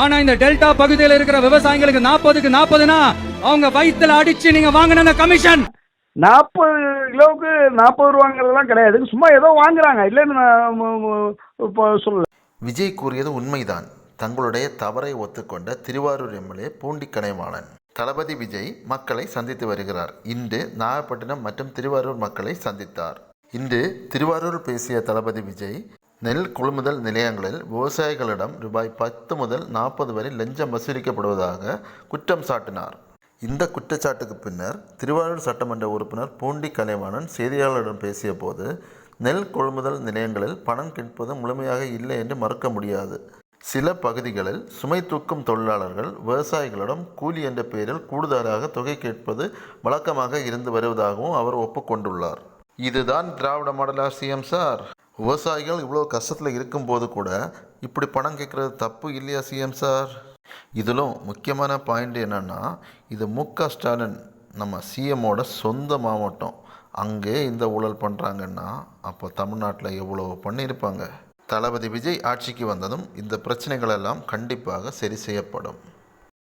ஆனா இந்த டெல்டா பகுதியில் இருக்கிற விவசாயிகளுக்கு நாற்பதுக்கு நாற்பதுனா அவங்க வயித்துல அடிச்சு நீங்க வாங்கின அந்த கமிஷன் நாற்பது கிலோவுக்கு நாற்பது ரூபாங்கிறதெல்லாம் கிடையாது. சும்மா ஏதோ வாங்குறாங்க. இல்லைன்னு சொல்லல. விஜய் கூறியது உண்மைதான். தங்களுடைய தவறை ஒத்துக்கொண்ட திருவாரூர் எம்எல்ஏ பூண்டி கனைவாளன் தளபதி விஜய் மக்களை சந்தித்து வருகிறார். இன்று நாகப்பட்டினம் மற்றும் திருவாரூர் மக்களை சந்தித்தார். இன்று திருவாரூர் பேசிய தளபதி விஜய் நெல் கொள்முதல் நிலையங்களில் விவசாயிகளிடம் ரூபாய் பத்து முதல் நாற்பது வரை லஞ்சம் வசூலிக்கப்படுவதாக குற்றம் சாட்டினார். இந்த குற்றச்சாட்டுக்கு பின்னர் திருவாரூர் சட்டமன்ற உறுப்பினர் பூண்டி கலைவாணன் செய்தியாளர்களிடம் பேசிய போது நெல் கொள்முதல் நிலையங்களில் பணம் கேட்பது முழுமையாக இல்லை என்று மறுக்க முடியாது. சில பகுதிகளில் சுமை தூக்கும் தொழிலாளர்கள் விவசாயிகளிடம் கூலி என்ற பெயரில் கூடுதலாக தொகை கேட்பது வழக்கமாக இருந்து வருவதாகவும் அவர் ஒப்புக்கொண்டுள்ளார். இதுதான் திராவிட மாடலா சிஎம் சார். விவசாயிகள் இவ்வளோ கஷ்டத்தில் இருக்கும்போது கூட இப்படி பணம் கேட்குறது தப்பு இல்லையா சிஎம் சார்? இதிலும் முக்கியமான பாயிண்ட் என்னென்னா இது மு க ஸ்டாலின் நம்ம சிஎம்மோட சொந்த மாவட்டம். அங்கே இந்த ஊழல் பண்ணுறாங்கன்னா அப்போ தமிழ்நாட்டில் எவ்வளோ பண்ணியிருப்பாங்க? தளபதி விஜய் ஆட்சிக்கு வந்ததும் இந்த பிரச்சனைகளெல்லாம் கண்டிப்பாக சரி செய்யப்படும்.